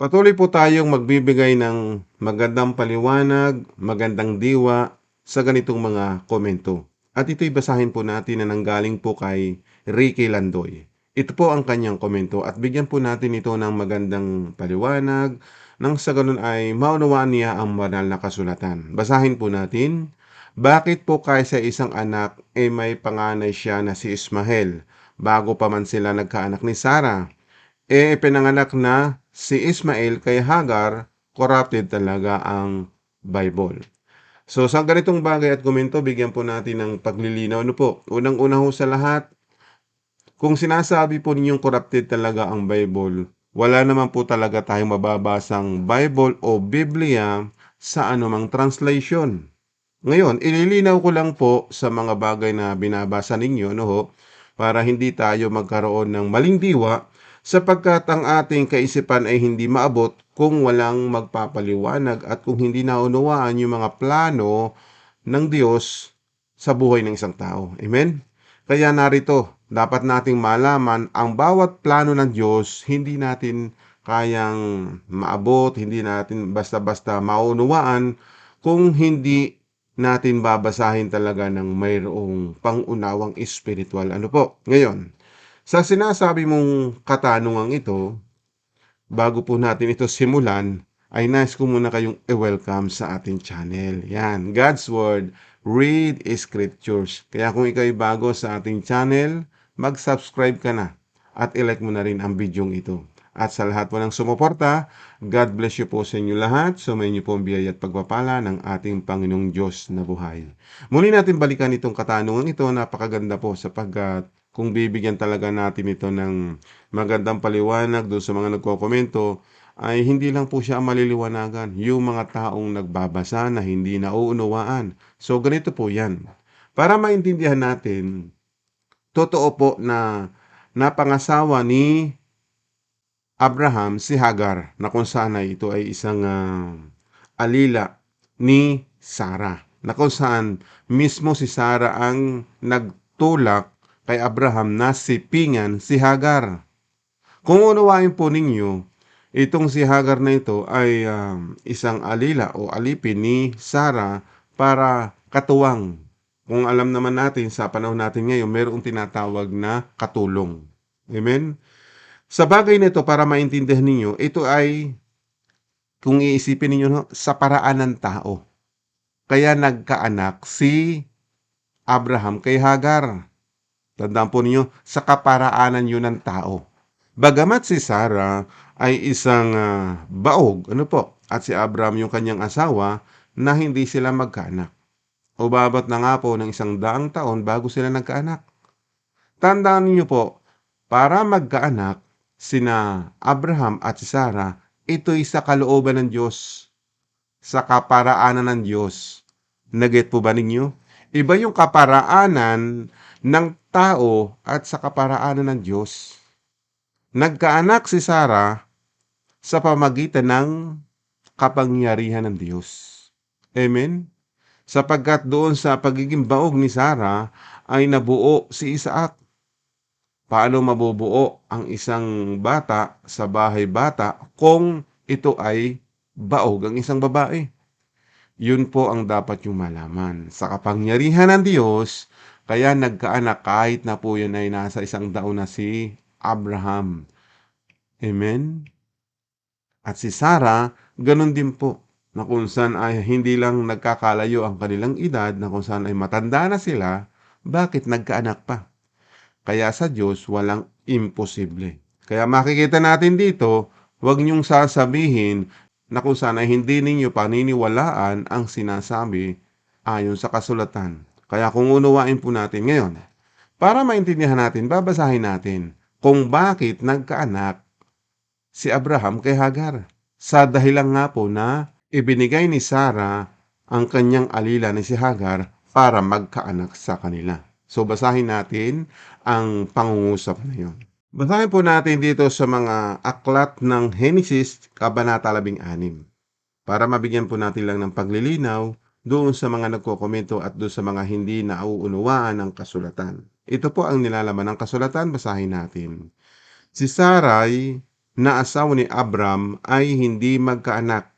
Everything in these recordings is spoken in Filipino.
Patuloy po tayong magbibigay ng magandang paliwanag, magandang diwa sa ganitong mga komento. At ito'y basahin po natin na nanggaling po kay Ricky Landoy. Ito po ang kanyang komento at bigyan po natin ito ng magandang paliwanag nang sa ganun ay maunawaan niya ang banal na kasulatan. Basahin po natin. Bakit po kaysa isang anak ay may panganay siya na si Ismael bago pa man sila nagkaanak ni Sarah? Eh, pinanganak na si Ismael kay Hagar, corrupted talaga ang Bible. So, sa ganitong bagay at komento, bigyan po natin ng paglilinaw. Ano po? Unang-una ho sa lahat, kung sinasabi po ninyong corrupted talaga ang Bible, wala naman po talaga tayong mababasang Bible o Biblia sa anumang translation. Ngayon, ililinaw ko lang po sa mga bagay na binabasa ninyo, no ho, para hindi tayo magkaroon ng maling diwa sapagkat ang ating kaisipan ay hindi maabot kung walang magpapaliwanag at kung hindi naunawaan yung mga plano ng Diyos sa buhay ng isang tao. Amen? Kaya narito, dapat nating malaman ang bawat plano ng Diyos, hindi natin kayang maabot, hindi natin basta-basta maunawaan kung hindi natin babasahin talaga ng mayroong pangunawang espiritual. Ano po? Ngayon, sa sinasabi mong katanungang ito, bago po natin ito simulan, ay nice ko muna kayong i-welcome sa ating channel. Yan, God's Word, Read Scriptures. Kaya kung ikaw ay bago sa ating channel, mag-subscribe ka na at i-like mo na rin ang video ito. At sa lahat po ng sumuporta, God bless you po sa inyo lahat. Sumayin niyo po ang biyaya at pagpapala ng ating Panginoong Diyos na buhay. Muli natin balikan itong katanungan ito. Napakaganda po sapagkat kung bibigyan talaga natin ito ng magandang paliwanag doon sa mga nagkokomento, ay hindi lang po siya ang maliliwanagan. Yung mga taong nagbabasa na hindi nauunawaan. So ganito po yan. Para maintindihan natin, totoo po na napangasawa ni Abraham si Hagar na kung saan ay ito ay isang ah, alila ni Sarah na kung saan mismo si Sarah ang nagtulak kay Abraham na sipingan si Hagar. Kung unawain po ninyo, itong si Hagar na ito ay um, isang alila o alipin ni Sarah para katuwang. Kung alam naman natin sa panahon natin ngayon, mayroong tinatawag na katulong. Amen? Sa bagay nito, para maintindihan ninyo, ito ay, kung iisipin ninyo, sa paraan ng tao. Kaya nagkaanak si Abraham kay Hagar. Tandaan po ninyo, sa kaparaanan yun ng tao. Bagamat si Sarah ay isang ah, baog, ano po, at si Abraham yung kanyang asawa, na hindi sila magkaanak. O babat na nga po ng isang daang taon bago sila nagkaanak. Tandaan niyo po, para magkaanak, sina Abraham at si Sarah, ito'y sa kalooban ng Diyos, sa kaparaanan ng Diyos. Naget po ba ninyo? Iba yung kaparaanan ng tao at sa kaparaanan ng Diyos. Nagkaanak si Sarah sa pamagitan ng kapangyarihan ng Diyos. Amen? Sapagkat doon sa pagiging baog ni Sarah ay nabuo si Isaac. Paano mabubuo ang isang bata sa bahay bata kung ito ay baog ang isang babae? Yun po ang dapat yung malaman. Sa kapangyarihan ng Diyos, kaya nagkaanak kahit na po yun ay nasa isang daon na si Abraham. Amen? At si Sarah, ganun din po na kung saan ay hindi lang nagkakalayo ang kanilang edad, na kung saan ay matanda na sila, bakit nagkaanak pa? Kaya sa Diyos, walang imposible. Kaya makikita natin dito, huwag niyong sasabihin na kung saan ay hindi ninyo paniniwalaan ang sinasabi ayon sa kasulatan. Kaya kung unawain po natin ngayon, para maintindihan natin, babasahin natin kung bakit nagkaanak si Abraham kay Hagar. Sa dahilan nga po na ibinigay ni Sarah ang kanyang alila ni si Hagar para magkaanak sa kanila. So basahin natin ang pangungusap na yun. Basahin po natin dito sa mga aklat ng Genesis, Kabanata 16. Para mabigyan po natin lang ng paglilinaw doon sa mga nagkokomento at doon sa mga hindi nauunawaan ng kasulatan. Ito po ang nilalaman ng kasulatan, basahin natin. Si Sarai na asawa ni Abram ay hindi magkaanak.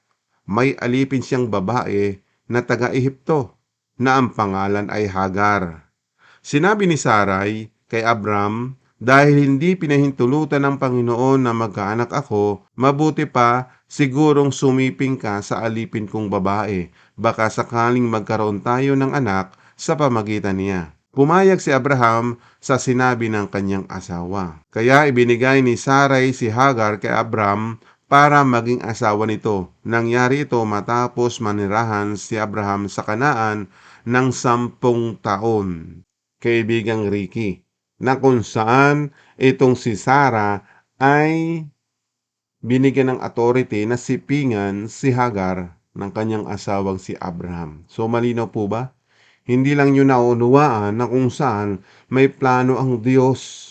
May alipin siyang babae na taga-Ehipto na ang pangalan ay Hagar. Sinabi ni Sarai kay Abram, dahil hindi pinahintulutan ng Panginoon na magkaanak ako, mabuti pa sigurong sumiping ka sa alipin kong babae. Baka sakaling magkaroon tayo ng anak sa pamagitan niya. Pumayag si Abraham sa sinabi ng kanyang asawa. Kaya ibinigay ni Sarai si Hagar kay Abram para maging asawa nito. Nangyari ito matapos manirahan si Abraham sa Kanaan ng sampung taon. Kaibigang Ricky, na kung saan itong si Sarah ay binigyan ng authority na sipingan si Hagar ng kanyang asawang si Abraham. So malinaw po ba? Hindi lang yun naunawaan na kung saan may plano ang Diyos.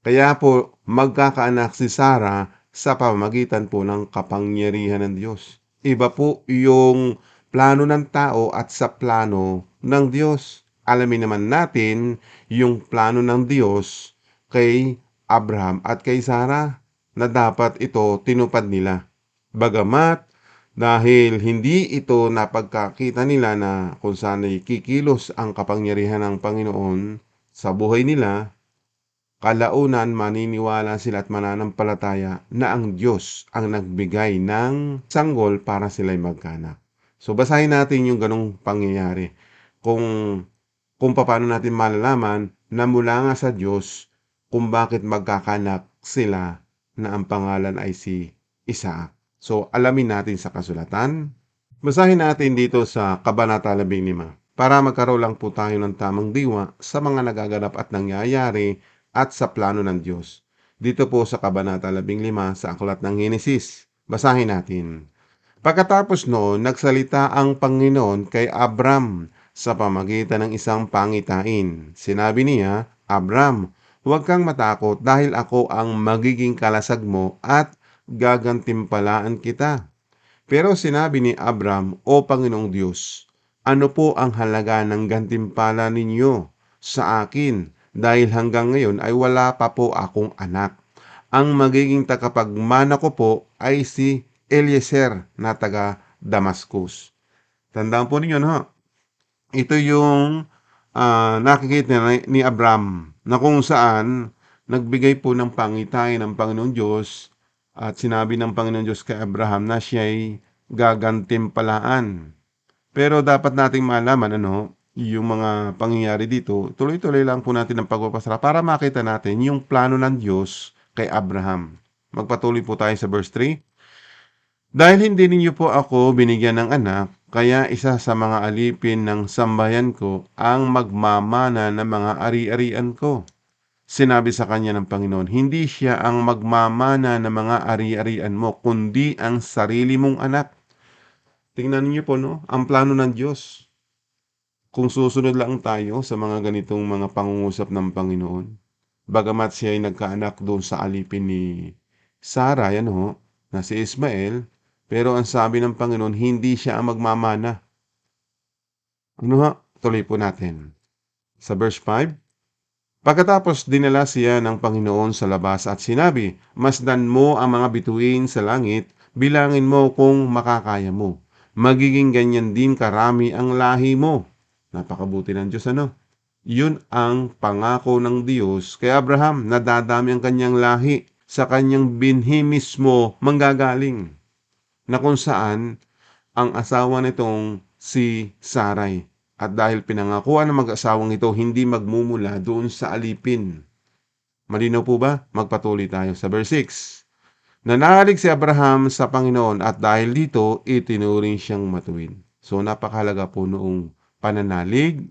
Kaya po magkakaanak si Sarah sa pamagitan po ng kapangyarihan ng Diyos. Iba po yung plano ng tao at sa plano ng Diyos. Alamin naman natin yung plano ng Diyos kay Abraham at kay Sarah na dapat ito tinupad nila. Bagamat dahil hindi ito napagkakita nila na kung saan ay kikilos ang kapangyarihan ng Panginoon sa buhay nila, kalaunan maniniwala sila at mananampalataya na ang Diyos ang nagbigay ng sanggol para sila'y magkanak. So basahin natin yung ganong pangyayari. Kung kung paano natin malalaman na mula nga sa Diyos kung bakit magkakanak sila na ang pangalan ay si Isaac. So, alamin natin sa kasulatan. Basahin natin dito sa Kabanata 15 para magkaroon lang po tayo ng tamang diwa sa mga nagaganap at nangyayari at sa plano ng Diyos. Dito po sa Kabanata 15 sa Aklat ng Genesis. Basahin natin. Pagkatapos noon, nagsalita ang Panginoon kay Abram sa pamagitan ng isang pangitain. Sinabi niya, Abram, huwag kang matakot dahil ako ang magiging kalasag mo at gagantimpalaan kita. Pero sinabi ni Abram, O Panginoong Diyos, ano po ang halaga ng gantimpala ninyo sa akin dahil hanggang ngayon ay wala pa po akong anak. Ang magiging takapagmana ko po ay si Eliezer na taga Damascus. Tandaan po ninyo, no? Ito yung uh, nakikita ni, Abram na kung saan nagbigay po ng pangitain ng Panginoon Diyos at sinabi ng Panginoon Diyos kay Abraham na siya'y gagantimpalaan. Pero dapat nating malaman ano, yung mga pangyayari dito, tuloy-tuloy lang po natin ang pagpapasara para makita natin yung plano ng Diyos kay Abraham. Magpatuloy po tayo sa verse 3. Dahil hindi ninyo po ako binigyan ng anak, kaya isa sa mga alipin ng sambayan ko ang magmamana ng mga ari-arian ko. Sinabi sa kanya ng Panginoon, hindi siya ang magmamana ng mga ari-arian mo, kundi ang sarili mong anak. Tingnan niyo po, no? Ang plano ng Diyos. Kung susunod lang tayo sa mga ganitong mga pangungusap ng Panginoon, bagamat siya ay nagkaanak doon sa alipin ni Sarah, yan ho, na si Ismael, pero ang sabi ng Panginoon, hindi siya ang magmamana. Ano ha? Tuloy po natin. Sa verse 5, Pagkatapos dinala siya ng Panginoon sa labas at sinabi, Masdan mo ang mga bituin sa langit, bilangin mo kung makakaya mo. Magiging ganyan din karami ang lahi mo. Napakabuti ng Diyos ano? Yun ang pangako ng Diyos kay Abraham na dadami ang kanyang lahi sa kanyang binhi mismo manggagaling. Na kung saan ang asawa nitong si Sarai at dahil pinangakuan ng mag-asawang ito, hindi magmumula doon sa alipin. Malinaw po ba? Magpatuloy tayo sa verse 6. Nanalig si Abraham sa Panginoon at dahil dito, itinuring siyang matuwid. So napakahalaga po noong pananalig,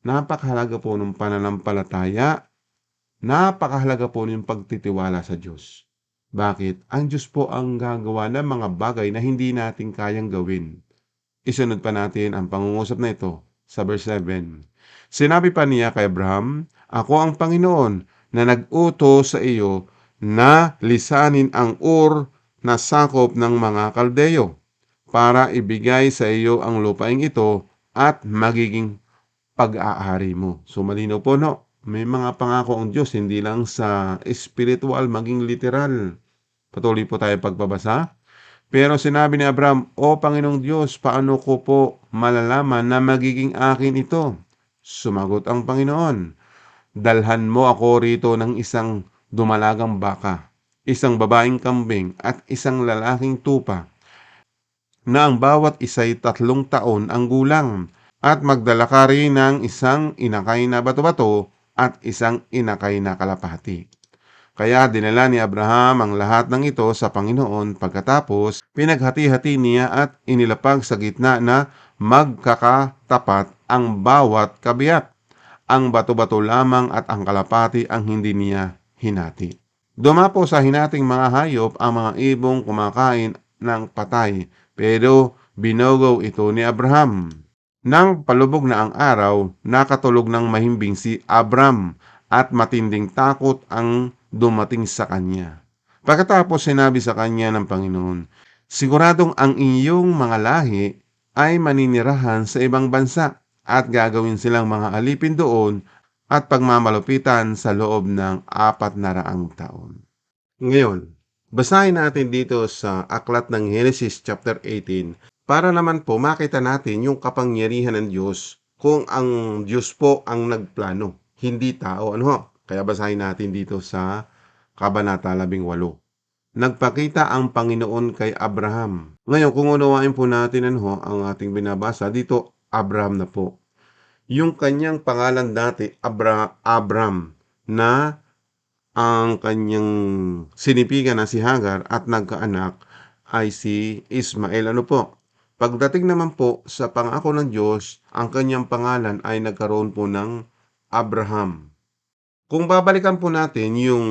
napakahalaga po ng pananampalataya, napakahalaga po ng pagtitiwala sa Diyos. Bakit? Ang Diyos po ang gagawa ng mga bagay na hindi natin kayang gawin. Isunod pa natin ang pangungusap na ito sa verse 7. Sinabi pa niya kay Abraham, Ako ang Panginoon na nag-uto sa iyo na lisanin ang ur na sakop ng mga kaldeyo para ibigay sa iyo ang lupaing ito at magiging pag-aari mo. So malinaw po no, may mga pangako ang Diyos, hindi lang sa spiritual, maging literal. Patuloy po tayo pagpabasa. Pero sinabi ni Abraham, O Panginoong Diyos, paano ko po malalaman na magiging akin ito? Sumagot ang Panginoon, Dalhan mo ako rito ng isang dumalagang baka, isang babaeng kambing at isang lalaking tupa, na ang bawat isa'y tatlong taon ang gulang, at magdala ka rin ng isang inakay na bato-bato at isang inakay na kalapati. Kaya dinala ni Abraham ang lahat ng ito sa Panginoon pagkatapos pinaghati-hati niya at inilapag sa gitna na magkakatapat ang bawat kabiyak. Ang bato-bato lamang at ang kalapati ang hindi niya hinati. Dumapo sa hinating mga hayop ang mga ibong kumakain ng patay, pero binogaw ito ni Abraham. Nang palubog na ang araw, nakatulog ng mahimbing si Abram at matinding takot ang dumating sa kanya. Pagkatapos sinabi sa kanya ng Panginoon, Siguradong ang iyong mga lahi ay maninirahan sa ibang bansa at gagawin silang mga alipin doon at pagmamalupitan sa loob ng apat na raang taon. Ngayon, basahin natin dito sa aklat ng Genesis chapter 18 para naman po makita natin yung kapangyarihan ng Diyos kung ang Diyos po ang nagplano, hindi tao. Ano ho? Kaya basahin natin dito sa Kabanata 18. Nagpakita ang Panginoon kay Abraham. Ngayon, kung unawain po natin ano, ang ating binabasa, dito Abraham na po. Yung kanyang pangalan dati, Abra Abram, na ang kanyang sinipigan na si Hagar at nagkaanak ay si Ismael. Ano po? Pagdating naman po sa pangako ng Diyos, ang kanyang pangalan ay nagkaroon po ng Abraham. Kung babalikan po natin yung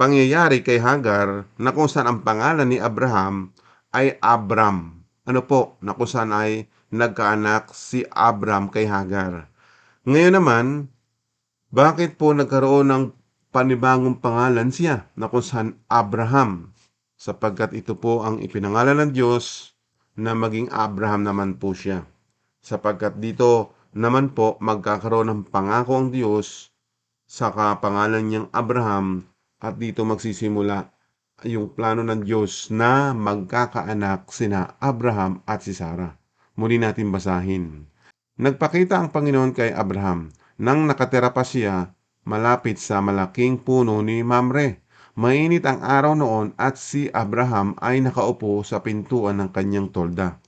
pangyayari kay Hagar na kung saan ang pangalan ni Abraham ay Abram. Ano po, na kung saan ay nagkaanak si Abram kay Hagar. Ngayon naman, bakit po nagkaroon ng panibagong pangalan siya na kung saan Abraham? Sapagkat ito po ang ipinangalan ng Diyos na maging Abraham naman po siya. Sapagkat dito naman po magkakaroon ng pangako ang Diyos sa kapangalan niyang Abraham at dito magsisimula yung plano ng Diyos na magkakaanak sina Abraham at si Sarah. Muli natin basahin. Nagpakita ang Panginoon kay Abraham nang nakatira pa siya malapit sa malaking puno ni Mamre. Mainit ang araw noon at si Abraham ay nakaupo sa pintuan ng kanyang tolda.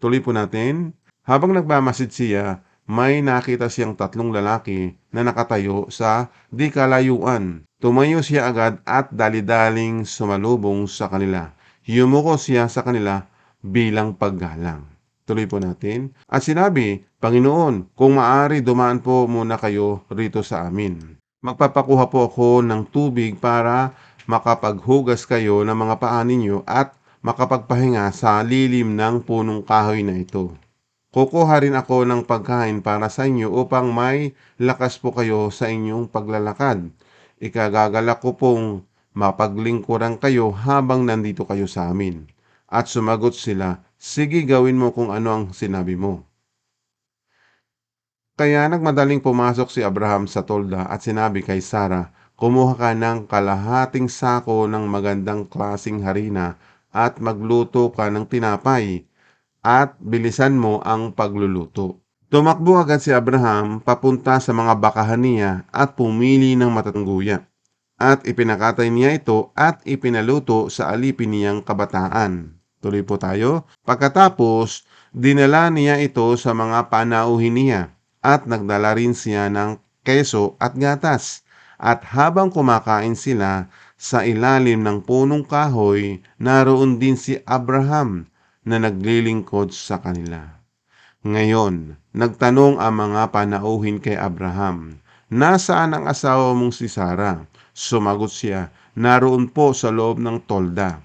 Tuloy po natin. Habang nagmamasid siya, may nakita siyang tatlong lalaki na nakatayo sa di kalayuan. Tumayo siya agad at dalidaling sumalubong sa kanila. Yumuko siya sa kanila bilang paggalang. Tuloy po natin. At sinabi, Panginoon, kung maari dumaan po muna kayo rito sa amin. Magpapakuha po ako ng tubig para makapaghugas kayo ng mga paa ninyo at makapagpahinga sa lilim ng punong kahoy na ito. Kukuha rin ako ng pagkain para sa inyo upang may lakas po kayo sa inyong paglalakad. Ikagagalak ko pong mapaglingkuran kayo habang nandito kayo sa amin. At sumagot sila, sige gawin mo kung ano ang sinabi mo. Kaya nagmadaling pumasok si Abraham sa tolda at sinabi kay Sarah, kumuha ka ng kalahating sako ng magandang klasing harina at magluto ka ng tinapay at bilisan mo ang pagluluto. Tumakbo agad si Abraham papunta sa mga bakahan niya at pumili ng matangguya. At ipinakatay niya ito at ipinaluto sa alipin niyang kabataan. Tuloy po tayo. Pagkatapos, dinala niya ito sa mga panauhin niya at nagdala rin siya ng keso at gatas. At habang kumakain sila sa ilalim ng punong kahoy, naroon din si Abraham na naglilingkod sa kanila. Ngayon, nagtanong ang mga panauhin kay Abraham, Nasaan ang asawa mong si Sarah? Sumagot siya, naroon po sa loob ng tolda.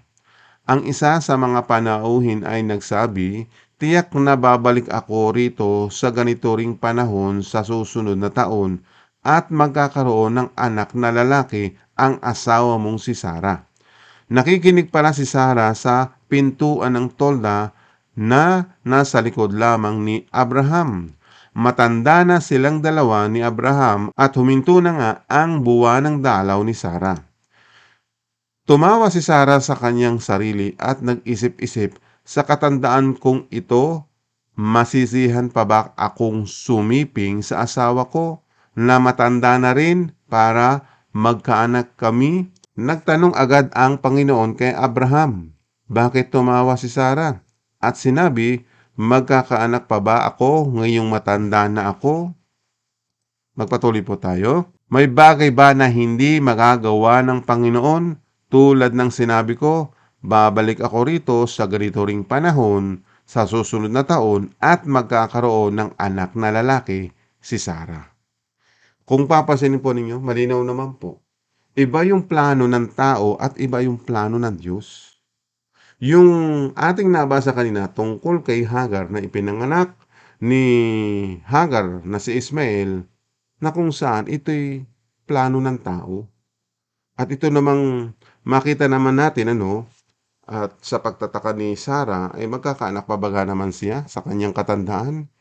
Ang isa sa mga panauhin ay nagsabi, Tiyak na babalik ako rito sa ganito ring panahon sa susunod na taon at magkakaroon ng anak na lalaki ang asawa mong si Sarah. Nakikinig pala si Sarah sa pintuan ng tolda na nasa likod lamang ni Abraham. matanda na silang dalawa ni Abraham at huminto na nga ang buwan ng dalaw ni Sarah. Tumawa si Sarah sa kanyang sarili at nag-isip-isip sa katandaan kong ito, masisihan pa ba akong sumiping sa asawa ko na matanda na rin para magkaanak kami? Nagtanong agad ang Panginoon kay Abraham, bakit tumawa si Sarah? At sinabi, magkakaanak pa ba ako ngayong matanda na ako? Magpatuloy po tayo. May bagay ba na hindi magagawa ng Panginoon? Tulad ng sinabi ko, babalik ako rito sa ganito ring panahon sa susunod na taon at magkakaroon ng anak na lalaki, si Sarah. Kung papasinin po ninyo, malinaw naman po. Iba yung plano ng tao at iba yung plano ng Diyos. Yung ating nabasa kanina tungkol kay Hagar na ipinanganak ni Hagar na si Ismael na kung saan ito'y plano ng tao. At ito namang makita naman natin ano, at sa pagtataka ni Sarah ay magkakaanak pa baga naman siya sa kanyang katandaan.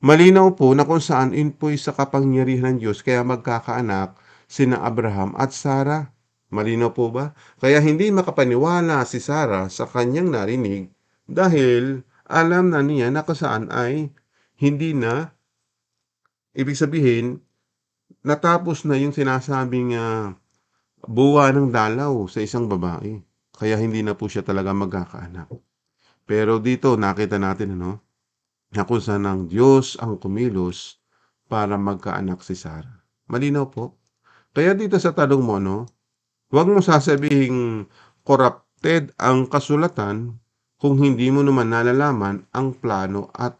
Malinaw po na kung saan in po'y sa kapangyarihan ng Diyos kaya magkakaanak sina Abraham at Sarah. Malinaw po ba? Kaya hindi makapaniwala si Sarah sa kanyang narinig dahil alam na niya na kung ay hindi na ibig sabihin natapos na yung sinasabing uh, buwa ng dalaw sa isang babae. Kaya hindi na po siya talaga magkakaanak. Pero dito nakita natin ano, na kung saan ang Diyos ang kumilos para magkaanak si Sarah. Malinaw po. Kaya dito sa tanong mo, no, huwag mo sasabihin corrupted ang kasulatan kung hindi mo naman nalalaman ang plano at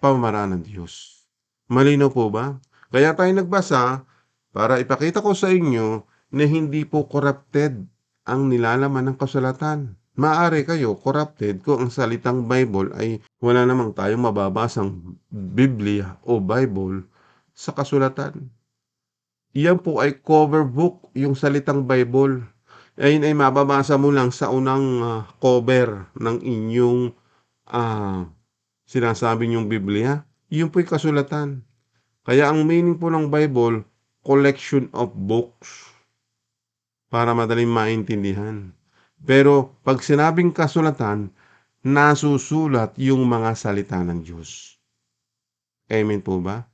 pamaraan ng Diyos. Malinaw po ba? Kaya tayo nagbasa para ipakita ko sa inyo na hindi po corrupted ang nilalaman ng kasulatan. Maari kayo corrupted kung ang salitang Bible ay wala namang tayong mababasang Biblia o Bible sa kasulatan. Iyan po ay cover book, yung salitang Bible. Ayun ay mababasa mo lang sa unang uh, cover ng inyong uh, sinasabi niyong Biblia. Yun po'y kasulatan. Kaya ang meaning po ng Bible, collection of books para madaling maintindihan. Pero pag sinabing kasulatan, nasusulat yung mga salita ng Diyos. Amen po ba?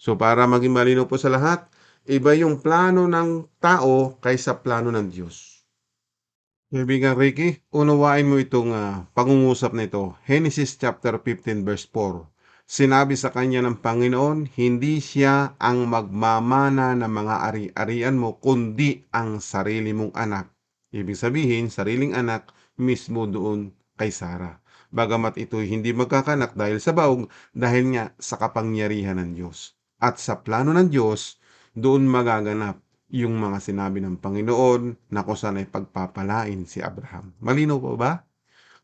So para maging malinaw po sa lahat, iba yung plano ng tao kaysa plano ng Diyos. Kaibigan Ricky, unawain mo itong uh, pangungusap na ito. Genesis chapter 15 verse 4. Sinabi sa kanya ng Panginoon, hindi siya ang magmamana ng mga ari-arian mo, kundi ang sarili mong anak. Ibig sabihin, sariling anak mismo doon kay Sarah. Bagamat ito hindi magkakanak dahil sa baog, dahil nga sa kapangyarihan ng Diyos. At sa plano ng Diyos, doon magaganap yung mga sinabi ng Panginoon na kung saan ay pagpapalain si Abraham. Malino po ba?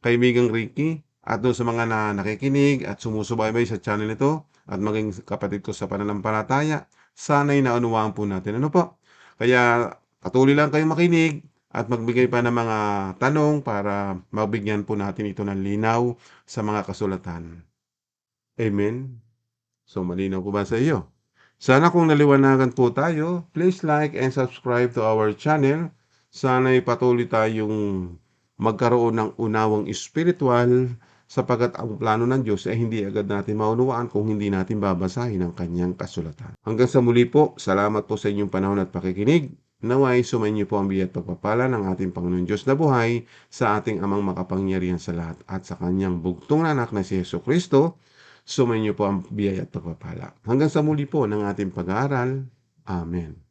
Kaibigang Ricky, at doon sa mga na nakikinig at sumusubaybay sa channel nito at maging kapatid ko sa pananampalataya, sana'y naunawaan po natin. Ano po? Kaya patuloy lang kayong makinig at magbigay pa ng mga tanong para mabigyan po natin ito ng linaw sa mga kasulatan. Amen? So malinaw po ba sa iyo? Sana kung naliwanagan po tayo, please like and subscribe to our channel. Sana'y patuloy tayong magkaroon ng unawang espiritual sapagat ang plano ng Diyos ay hindi agad natin maunawaan kung hindi natin babasahin ang kanyang kasulatan. Hanggang sa muli po, salamat po sa inyong panahon at pakikinig. Naway, sumayin niyo po ang biyat pagpapala ng ating Panginoon Diyos na buhay sa ating amang makapangyarihan sa lahat at sa kanyang bugtong na anak na si Yeso Kristo. Sumayin niyo po ang biyaya at pagpapala. Hanggang sa muli po ng ating pag-aaral. Amen.